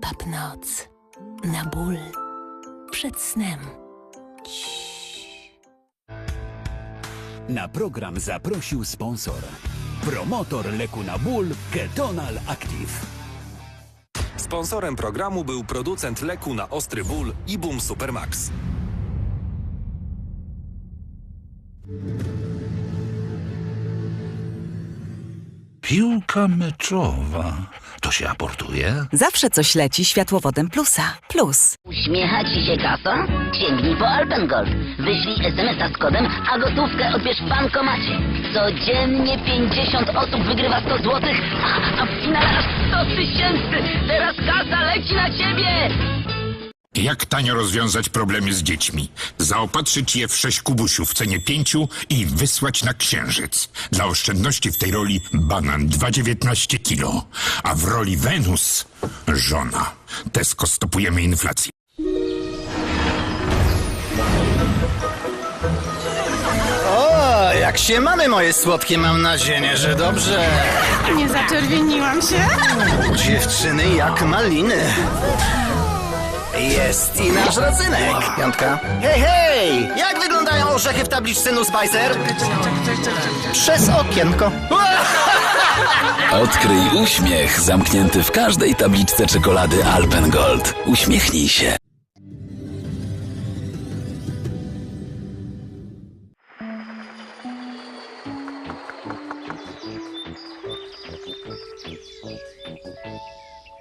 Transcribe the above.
Pap Noc. Na ból. Przed snem. Na program zaprosił sponsor. Promotor leku na ból Ketonal Active. Sponsorem programu był producent leku na ostry ból Ibum Supermax. Piłka meczowa. To się aportuje? Zawsze coś leci światłowodem plusa. Plus. Uśmiecha ci się kasa? Sięgnij po Alpengold. Wyślij SMS-a z kodem, a gotówkę odbierz w bankomacie. Codziennie 50 osób wygrywa 100 złotych, a, a w finale aż 100 tysięcy. Teraz kasa leci na ciebie! Jak tanio rozwiązać problemy z dziećmi? Zaopatrzyć je w sześć kubusiów w cenie pięciu i wysłać na księżyc. Dla oszczędności w tej roli banan 2,19 kilo, a w roli Wenus żona. Tesco stopujemy inflację. O, jak się mamy, moje słodkie, mam nadzieję, że dobrze. Nie zaczerwieniłam się? Dziewczyny jak maliny. Jest i nasz rodzynek. Piątka. Hej, hej! Jak wyglądają orzechy w tabliczce Nussbeiser? Przez okienko. Odkryj uśmiech zamknięty w każdej tabliczce czekolady Alpengold. Uśmiechnij się.